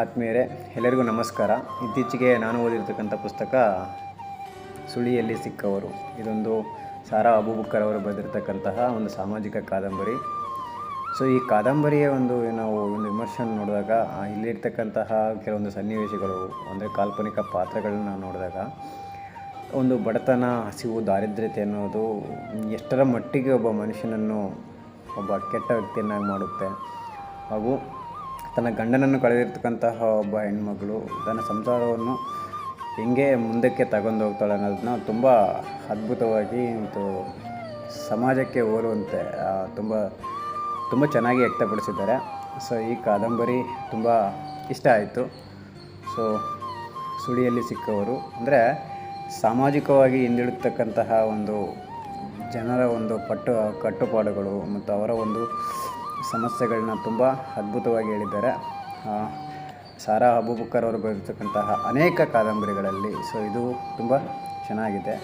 ಆತ್ಮೀಯರೇ, ಎಲ್ಲರಿಗೂ ನಮಸ್ಕಾರ. ಇತ್ತೀಚೆಗೆ ನಾನು ಓದಿರ್ತಕ್ಕಂಥ ಪುಸ್ತಕ ಸುಳಿಯಲ್ಲಿ ಸಿಕ್ಕವರು. ಇದೊಂದು ಸಾರಾ ಅಬೂಬಕ್ಕರ್ ಅವರು ಬರೆದಿರ್ತಕ್ಕಂತಹ ಒಂದು ಸಾಮಾಜಿಕ ಕಾದಂಬರಿ. ಸೊ, ಈ ಕಾದಂಬರಿಯ ಒಂದು ನಾವು ಒಂದು ವಿಮರ್ಶೆ ನೋಡಿದಾಗ ಇಲ್ಲಿರ್ತಕ್ಕಂತಹ ಕೆಲವೊಂದು ಸನ್ನಿವೇಶಗಳು, ಅಂದರೆ ಕಾಲ್ಪನಿಕ ಪಾತ್ರಗಳನ್ನ ನೋಡಿದಾಗ, ಒಂದು ಬಡತನ, ಹಸಿವು, ದಾರಿದ್ರ್ಯತೆ ಅನ್ನೋದು ಎಷ್ಟರ ಮಟ್ಟಿಗೆ ಒಬ್ಬ ಮನುಷ್ಯನನ್ನು ಒಬ್ಬ ಕೆಟ್ಟ ವ್ಯಕ್ತಿಯನ್ನಾಗಿ ಮಾಡುತ್ತೆ. ಹಾಗೂ ತನ್ನ ಗಂಡನನ್ನು ಕಳೆದಿರ್ತಕ್ಕಂತಹ ಒಬ್ಬ ಹೆಣ್ಮಗಳು, ತನ್ನ ಸಂಸಾರವನ್ನು ಹೆಂಗೆ ಮುಂದಕ್ಕೆ ತಗೊಂಡು ಹೋಗ್ತಾಳೆ ಅನ್ನೋದನ್ನ ತುಂಬ ಅದ್ಭುತವಾಗಿ ಮತ್ತು ಸಮಾಜಕ್ಕೆ ಹೋಲುವಂತೆ ತುಂಬ ತುಂಬ ಚೆನ್ನಾಗಿ ವ್ಯಕ್ತಪಡಿಸಿದ್ದಾರೆ. ಸೊ ಈ ಕಾದಂಬರಿ ತುಂಬ ಇಷ್ಟ ಆಯಿತು. ಸೊ ಸುಳಿಯಲ್ಲಿ ಸಿಕ್ಕವರು, ಅಂದರೆ ಸಾಮಾಜಿಕವಾಗಿ ಹಿಂದುಳಿತಕ್ಕಂತಹ ಒಂದು ಜನರ ಒಂದು ಪಟ್ಟು, ಕಟ್ಟುಪಾಡುಗಳು ಮತ್ತು ಅವರ ಒಂದು ಸಮಸ್ಯೆಗಳನ್ನ ತುಂಬ ಅದ್ಭುತವಾಗಿ ಹೇಳಿದ್ದಾರೆ. ಸಾರಾ ಅಬೂಬಕ್ಕರ್ ಅವರು ಬರೆದಿರ್ತಕ್ಕಂತಹ ಅನೇಕ ಕಾದಂಬರಿಗಳಲ್ಲಿ ಸೊ ಇದು ತುಂಬ ಚೆನ್ನಾಗಿದೆ.